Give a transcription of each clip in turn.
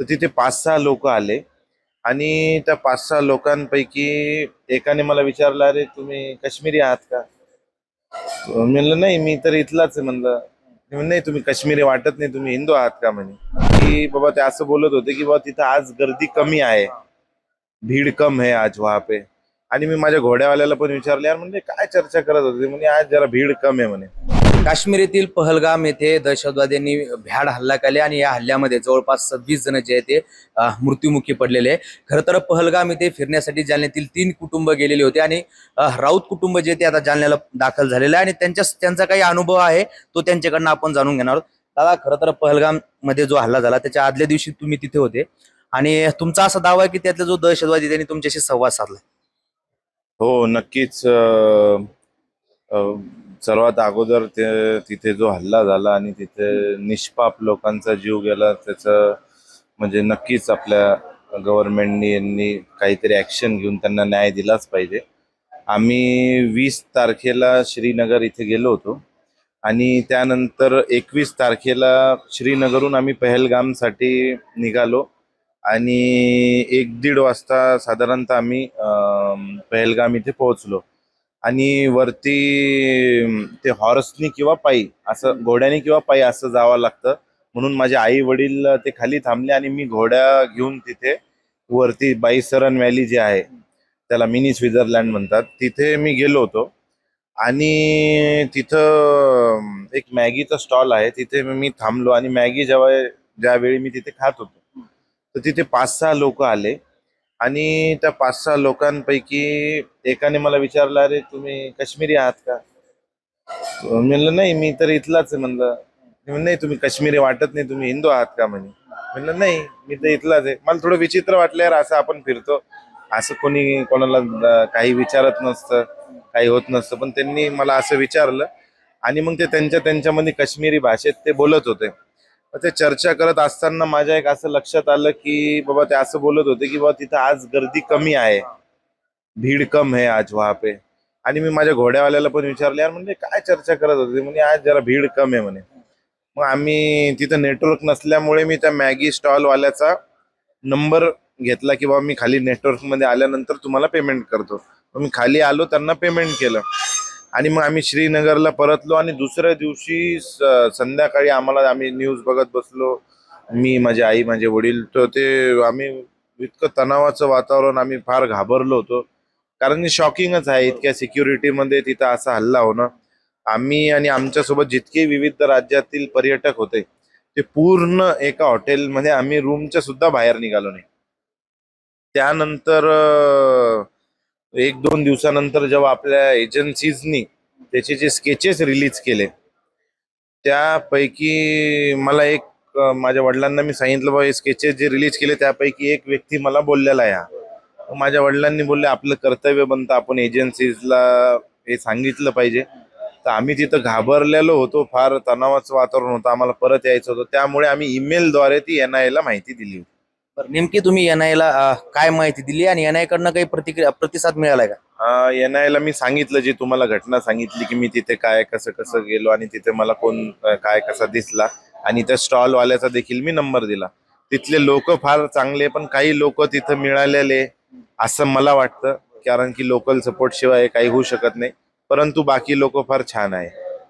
तर तिथे पाच सहा लोक आले. आणि त्या पाच सहा लोकांपैकी एकाने मला विचारलं अरे तुम्ही काश्मीरी आहात का? म्हणलं नाही मी तर इथलाच आहे. म्हणलं नाही तुम्ही काश्मीरी वाटत नाही तुम्ही हिंदू आहात का? म्हणे. की बाबा ते असं बोलत होते की बाबा तिथं आज गर्दी कमी आहे. भीड कम आहे आज वहां पे. आणि मी माझ्या घोड्यावाल्याला पण विचारले यार म्हणजे काय चर्चा करत होते? म्हणजे आज जरा भीड कम आहे. म्हणे. काश्मीर येथील पहलगाम येथे दहशतवाद्यांनी भ्याड हल्ला केला आणि या हल्ल्यामध्ये जवळपास सव्वीस जण जे आहे ते मृत्युमुखी पडलेले आहे. खरं तर पहलगाम येथे फिरण्यासाठी जालन्यातील तीन कुटुंब गेलेले होते आणि राऊत कुटुंब जे ते आता जालन्याला दाखल झालेलं आहे आणि त्यांच्या त्यांचा काही अनुभव आहे तो त्यांच्याकडनं आपण जाणून घेणार आहोत. दादा खरं तर पहलगाममध्ये जो हल्ला झाला त्याच्या आदल्या दिवशी तुम्ही तिथे होते आणि तुमचा असा दावा आहे की त्यातला जो दहशतवादी त्यांनी तुमच्याशी संवाद साधला? हो नक्कीच सर्वात अगोदर ते तिथे जो हल्ला झाला आणि तिथे निष्पाप लोकांचा जीव गेला त्याचं म्हणजे नक्कीच आपल्या गव्हर्नमेंटनी यांनी काहीतरी ॲक्शन घेऊन त्यांना न्याय दिलाच पाहिजे. आम्ही वीस तारखेला श्रीनगर इथे गेलो होतो आणि त्यानंतर एकवीस तारखेला श्रीनगरहून आम्ही पहलगामसाठी निघालो आणि एक दीड वाजता साधारणतः आम्ही पहलगाम इथे पोहोचलो. आणि वरती ते हॉर्सनी किंवा पायी असं घोड्याने किंवा पायी असं जावं लागतं. म्हणून माझे आई वडील ते खाली थांबले आणि मी घोड्या घेऊन तिथे वरती बाईसरन व्हॅली जी आहे त्याला मिनी स्वित्झर्लंड म्हणतात तिथे मी गेलो होतो. आणि तिथं एक मॅगीचा स्टॉल आहे तिथे मी थांबलो आणि मॅगी जेव्हा ज्यावेळी मी तिथे खात होतो तर तिथे पाच सहा लोक आले. आणि त्या पाच सहा लोकांपैकी एकाने मला विचारलं अरे तुम्ही काश्मीरी आहात का? म्हणलं नाही मी तर इथलाच आहे. म्हणलं म्हणलं, नाही तुम्ही काश्मीरी वाटत नाही तुम्ही हिंदू आहात का? म्हणे. म्हणलं नाही मी तर इथलाच आहे. मला थोडं विचित्र वाटलं यार असं आपण फिरतो. असं कोणी कोणाला काही विचारत नसतं काही होत नसतं पण त्यांनी मला असं विचारलं आणि मग ते त्यांच्या त्यांच्यामध्ये काश्मीरी भाषेत ते बोलत होते. ते चर्चा करत असताना माझ्या एक असं लक्षात आलं की बाबा ते असं बोलत होते की बाबा तिथं आज गर्दी कमी आहे. भीड कम आहे आज वहां पे. आणि मी माझ्या घोड्यावाल्याला पण विचारलं यार म्हणजे काय चर्चा करत होते? म्हणजे आज जरा भीड कम आहे म्हणे. मग आम्ही तिथं नेटवर्क नसल्यामुळे मी त्या मॅगी स्टॉल वाल्याचा नंबर घेतला की बाबा मी खाली नेटवर्कमध्ये आल्यानंतर तुम्हाला पेमेंट करतो. मग मी खाली आलो त्यांना पेमेंट केलं. आणि मग आम्ही श्रीनगरला परतलो आणि दुसऱ्या दिवशी संध्याकाळी आम्हाला आम्ही न्यूज बघत बसलो. मी माझी आई माझे वडील तर ते आम्ही इतकं तणावाचं वातावरण आम्ही फार घाबरलो होतो. कारण की शॉकिंगच आहे इतक्या सिक्युरिटीमध्ये तिथं असा हल्ला होणं. आम्ही आणि आमच्यासोबत जितके विविध राज्यातील पर्यटक होते ते पूर्ण एका हॉटेलमध्ये आम्ही रूमच्या सुद्धा बाहेर निघालो नाही. त्यानंतर एक दोन दिवसानंतर जेव्हा आपल्या एजन्सीजनी त्याचे जे स्केचेस रिलीज केले त्यापैकी मला एक माझ्या वडिलांना मी सांगितलं बाबा हे स्केचेस जे रिलीज केले त्यापैकी एक व्यक्ती मला बोललेला आहे हा. माझ्या वडिलांनी बोलले आपलं कर्तव्य बनतं आपण एजन्सीजला हे सांगितलं पाहिजे. तर आम्ही तिथं घाबरलेलो होतो फार तणावाचं वातावरण होतं आम्हाला परत यायचं होतं. त्यामुळे आम्ही ईमेलद्वारे ती एन आयला माहिती दिली होती. नेमकी तुम्ही एनआय ला अ, काय माहिती दिली आणि एन आय कडनं काही प्रतिक्रिया प्रतिसाद मिळालाय का? एन ला मी सांगितलं जी तुम्हाला घटना सांगितली की मी तिथे काय कसं कसं गेलो आणि तिथे मला कोण अं, काय कसा दिसला आणि त्या स्टॉल वाल्याचा देखील मी नंबर दिला. तिथले लोक फार चांगले पण काही लोक तिथं मिळालेले असं मला वाटतं कारण की लोकल सपोर्ट शिवाय काही होऊ शकत नाही. परंतु बाकी लोक फार छान आहे.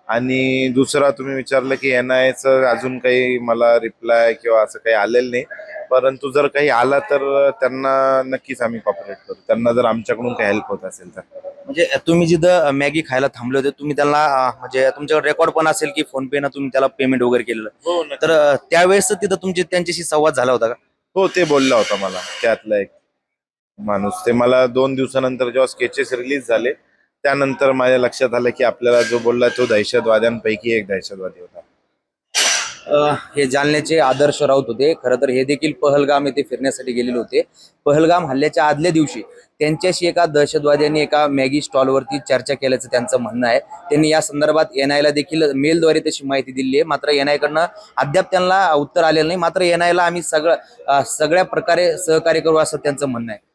आणि दुसरा तुम्ही विचारलं की एन आयचं अजून काही मला रिप्लाय किंवा असं काही आलेलं नाही. परंतु जर काही आला तर त्यांना नक्कीच आम्ही कॉपरेट करू. त्यांना जर आमच्याकडून काही हेल्प होत असेल तर. म्हणजे तुम्ही जिथं मॅगी खायला थांबले होते तुम्ही त्यांना अ, म्हणजे तुमच्याकडे रेकॉर्ड पण असेल की फोन पे ना तुम्ही त्याला पेमेंट वगैरे केलेलं. हो तर अ, त्यावेळेस तिथं तुमची त्यांच्याशी संवाद झाला होता का? हो ते बोलला होता मला त्यातला एक माणूस. ते मला दोन दिवसानंतर जेव्हा स्केचेस रिलीज झाले त्यानंतर माझ्या लक्षात आलं की आपल्याला जो बोलला तो दहशतवाद्यांपैकी एक दहशतवादी होता. हे जालन्याचे आदर्श राऊत होते. खरं तर हे देखील पहलगाम येथे फिरण्यासाठी गेलेले होते. पहलगाम हल्ल्याच्या आदल्या दिवशी त्यांच्याशी एका दहशतवाद्यांनी एका मॅगी स्टॉलवरती चर्चा केल्याचं त्यांचं म्हणणं आहे. त्यांनी या संदर्भात एन ला देखील मेलद्वारे तशी माहिती दिली आहे. मात्र एन कडनं अद्याप त्यांना उत्तर आलेलं नाही. मात्र एन ला आम्ही सगळं सगळ्या प्रकारे सहकार्य करू असं त्यांचं म्हणणं आहे.